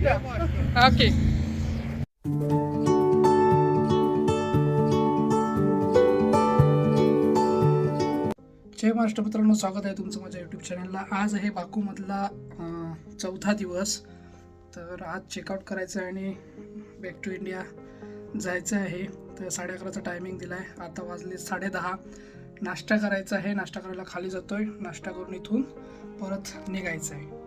Maharashtra okay जय महाराष्ट्र मित्रांनो स्वागत आहे तुमचं माझ्या यूट्यूब चॅनलला आज आहे बाकूमधला चौथा दिवस. तर आज चेकआउट करायचं आहे आणि बॅक टू इंडिया जायचं आहे. तर साडे अकराचा टायमिंग दिला आहे आता वाजले साडे दहा. नाश्ता करायचा आहे. नाश्ता करायला खाली जातोय. नाश्ता करून इथून परत निघायचं आहे.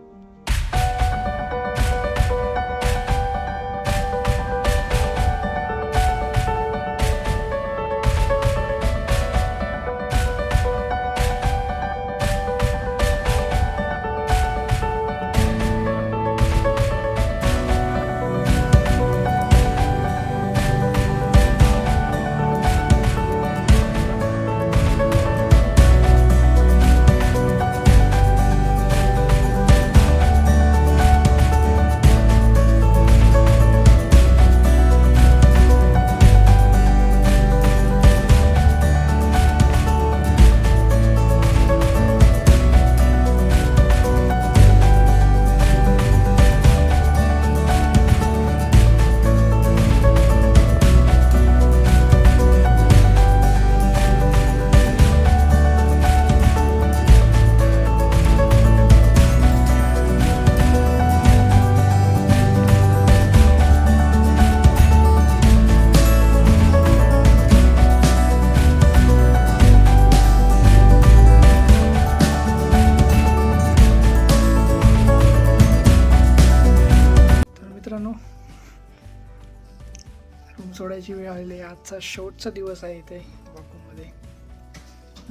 सोडायची वेळ आलेली आहे. आजचा शेवटचा दिवस आहे इथे बाकूमध्ये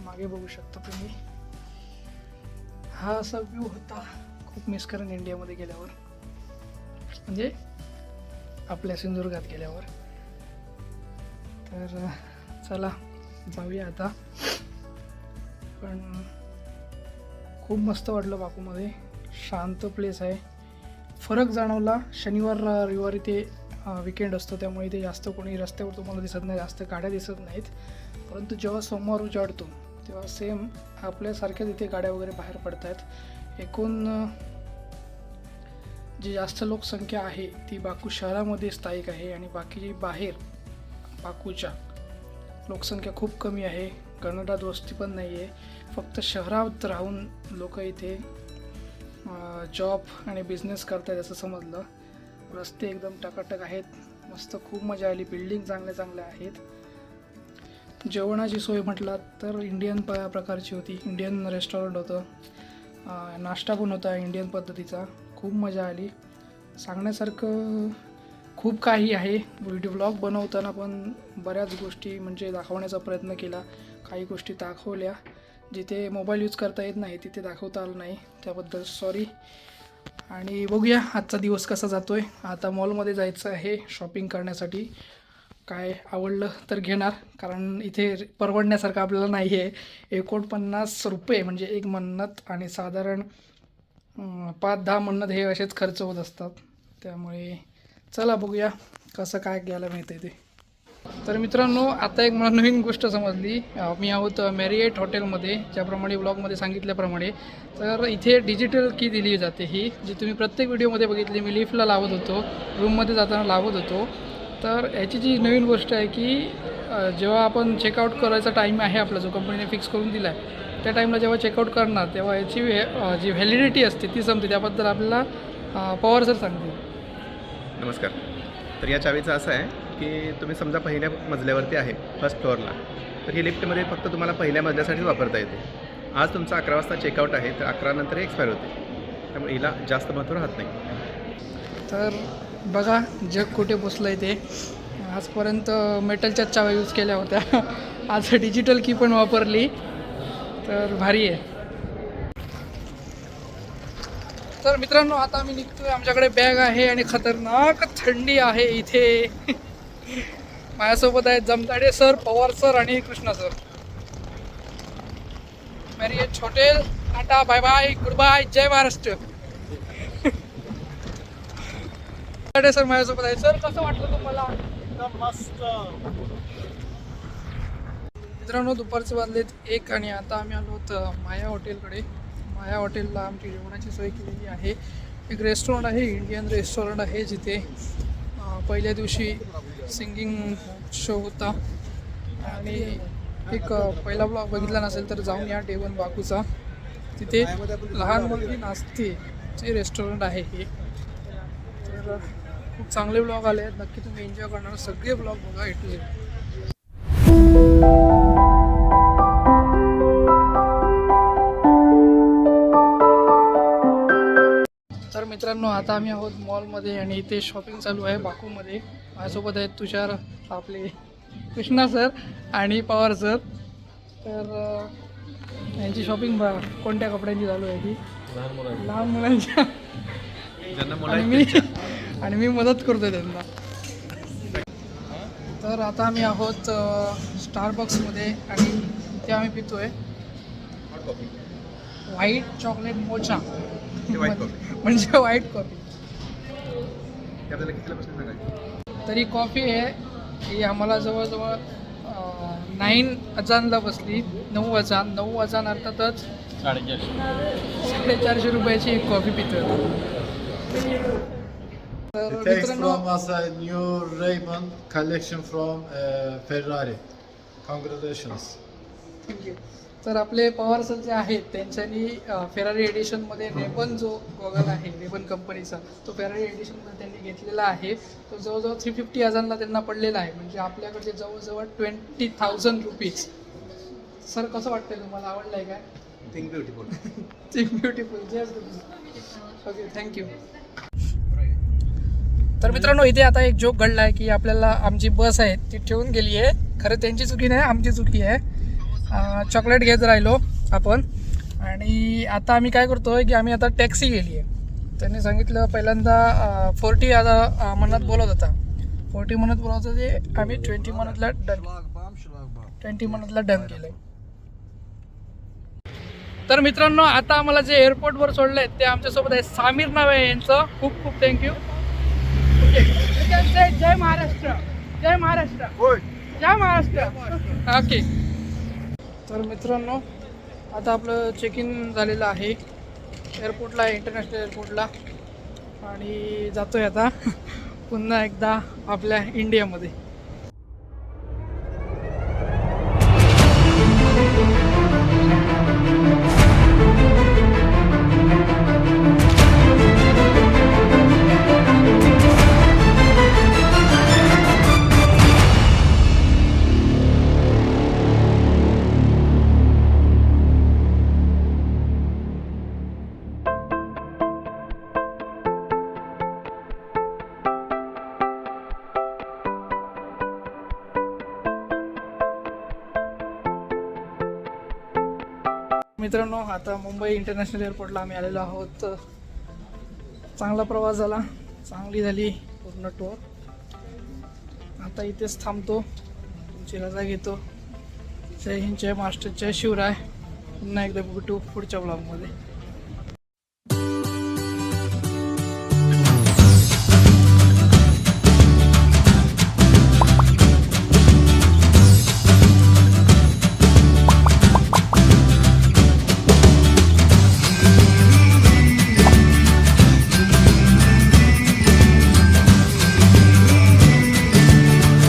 मागे बघू शकता तुम्ही. हा असा व्ह्यू होता खूप मिस करेन इंडियामध्ये गेल्यावर. म्हणजे आपल्या सिंधुदुर्गात गेल्यावर. तर चला जाऊया आता. पण खूप मस्त वाटलं बाकूमध्ये शांत प्लेस आहे. फरक जाणवला. शनिवार रविवारी ते विकेंड असतो त्यामुळे इथे जास्त कोणी रस्त्यावर तुम्हाला दिसत नाही जास्त गाड्या दिसत नाहीत. परंतु जेव्हा सोमवार उजाडतो तेव्हा सेम आपल्यासारख्याच इथे गाड्या वगैरे बाहेर पडत आहेत एकूण जी जास्त लोकसंख्या आहे ती बाकू शहरामध्ये स्थायिक आहे आणि बाकीची बाहेर बाकूच्या लोकसंख्या खूप कमी आहे गणडात वस्ती पण नाही आहे फक्त शहरात राहून लोक इथे जॉब आणि बिझनेस करतायत असं समजलं. रस्ते एकदम टकाटक आहेत. मस्त खूप मजा आली. बिल्डिंग चांगल्या चांगल्या आहेत. जेवणाची सोय म्हटलात तर इंडियन प प्रकारची होती. इंडियन रेस्टॉरंट होतं. नाश्ता पण होता इंडियन पद्धतीचा. खूप मजा आली. सांगण्यासारखं खूप काही आहे. व्हिडिओ ब्लॉग बनवताना पण बऱ्याच गोष्टी म्हणजे दाखवण्याचा प्रयत्न केला. काही गोष्टी दाखवल्या. जिथे मोबाईल यूज करता येत नाही तिथे दाखवता आलं नाही. त्याबद्दल सॉरी आणि बघूया आजचा दिवस कसा जातो आहे आता मॉलमध्ये जायचं आहे शॉपिंग करण्यासाठी. काय आवडलं तर घेणार कारण इथे परवडण्यासारखं आपल्याला नाही आहे एकोणपन्नास रुपये म्हणजे एक मन्नत आणि साधारण पाच दहा मन्नत हे असेच खर्च होत असतात. त्यामुळे चला बघूया कसं काय घ्यायला मिळतं ते. तर मित्रांनो आता एक मला नवीन गोष्ट समजली. मी आहोत मॅरिएट हॉटेलमध्ये ज्याप्रमाणे ब्लॉगमध्ये सांगितल्याप्रमाणे. तर इथे डिजिटल की दिली जाते ही जी तुम्ही प्रत्येक व्हिडिओमध्ये बघितली. मी लिफ्टला लावत होतो रूममध्ये जाताना लावत होतो. तर याची जी नवीन गोष्ट आहे की जेव्हा आपण चेकआउट करायचा टाईम आहे आपला जो कंपनीने फिक्स करून दिला आहे त्या टाईमला जेव्हा चेकआउट करणार तेव्हा याची व्हे जी व्हॅलिडिटी असते ती संपते त्याबद्दल आपल्याला पवार सर सांगतील. नमस्कार. तर या चावीचं असं आहे की तुम्ही समजा पहिल्या मजल्यावरती आहे फर्स्ट फ्लोअरला तर ही लिफ्टमध्ये फक्त तुम्हाला पहिल्या मजल्यासाठीच वापरता येते. आज तुमचा अकरा वाजता चेकआउट आहे तर अकरा नंतर एक्सपायर होते. त्यामुळे हिला जास्त महत्त्व राहत नाही. तर बघा जग कुठे पोचलं आहे ते. आजपर्यंत मेटलच्याच चाव्या यूज केल्या होत्या. आज डिजिटल की पण वापरली. तर भारी आहे. तर मित्रांनो आता आम्ही निघतोय. आमच्याकडे बॅग आहे आणि खतरनाक थंडी आहे इथे. माझ्यासोबत आहेत जमताडे सर पवार सर आणि Krishna sir. Marriott hotel tata bye bye good bye जय महाराष्ट्र. जमताडे सर माझ्यासोबत आहे सर कसं वाटलं तुम्हाला? मस्त. मित्रांनो दुपारचे वाजलेत एक आणि आता आम्ही आलो होतो माया हॉटेलकडे. माया हॉटेलला आमची जेवणाची सोय केलेली आहे. एक रेस्टॉरंट आहे इंडियन रेस्टॉरंट आहे जिथे पहिल्या दिवशी सिंगिंग शो होता. आणि एक पहिला ब्लॉग बघितला नसेल तर जाऊन या डेवन बाकूचा. तिथे लहान मुलगी नाचते जे रेस्टॉरंट आहे हे. तर खूप चांगले ब्लॉग आले आहेत. नक्की तुम्ही एन्जॉय करणार. सगळे ब्लॉग बघा ए टू झेड मित्रांनो आता आम्ही आहोत मॉलमध्ये आणि इथे शॉपिंग चालू आहे बाकूमध्ये. माझ्यासोबत आहेत तुषार आपले कृष्णा सर आणि पवार सर. तर यांची शॉपिंग बा कोणत्या कपड्यांची चालू आहे ती? लहान मुलांच्या आणि मी आणि मी मदत करतोय त्यांना. तर आता आम्ही आहोत स्टारबक्समध्ये आणि इथे आम्ही पितोय. White chocolate mocha white coffee म्हणजे व्हाईट कॉफी ते आपल्याला कितीला बसून सांगायचं? तरी कॉफी आहे ही आम्हाला जवळजवळ नाईन अजानला बसली. नऊ अजान नऊ अजान अर्थातच साडेचारशे. रुपयाची एक कॉफी पितोय तर It takes मित्रांनो from us a new Ray-Ban collection from uh, Ferrari. Congratulations. Thank you तर आपले पवार सर जे आहेत त्यांच्यानी फेरारी एडिशनमध्ये रेबन जो गॉगल आहे रेबन कंपनीचा तो फेरारी एडिशनमध्ये त्यांनी घेतलेला आहे. तो जवळजवळ थ्री फिफ्टी हजारला त्यांना पडलेला आहे. म्हणजे आपल्याकडचे जवळजवळ ट्वेंटी थाउजंड रुपीज सर कसं वाटतंय तुम्हाला? आवडलं आहे काय think beautiful beautiful just okay thank you तर मित्रांनो इथे आता एक जोक घडला आहे की आपल्याला आमची बस आहे ती ठेवून गेली आहे खरं त्यांची चुकी नाही आमची चुकी आहे. चॉकलेट घेत राहिलो आपण. आणि आता आम्ही काय करतोय की आम्ही आता टॅक्सी गेली आहे त्यांनी सांगितलं पहिल्यांदा फोर्टी आता म्हणत बोलत होता. फोर्टी म्हणत बोलत होता ते आम्ही ट्वेंटी म्हणतला डन ट्वेंटी म्हणतला डन केलं तर मित्रांनो आता आम्हाला जे एअरपोर्टवर सोडलं आहे ते आमच्यासोबत आहे सामीर नाव आहे यांचं. खूप खूप थँक्यू जय महाराष्ट्र. जय महाराष्ट्र. जय महाराष्ट्र. ओके तर मित्रांनो आता आपलं चेक इन झालेलं आहे. एअरपोर्टला इंटरनॅशनल एअरपोर्टला आणि जातोय आता. पुन्हा एकदा आपल्या इंडियामध्ये मित्रांनो आता मुंबई इंटरनॅशनल एअरपोर्टला आम्ही आलेलो आहोत. चांगला प्रवास झाला. चांगली झाली पूर्ण टूर आता इथेच थांबतो. तुमची रजा घेतो. जय हिंद जय मास्टर जय शिवराय. पुन्हा एकदा भेटू पुढच्या ब्लॉगमध्ये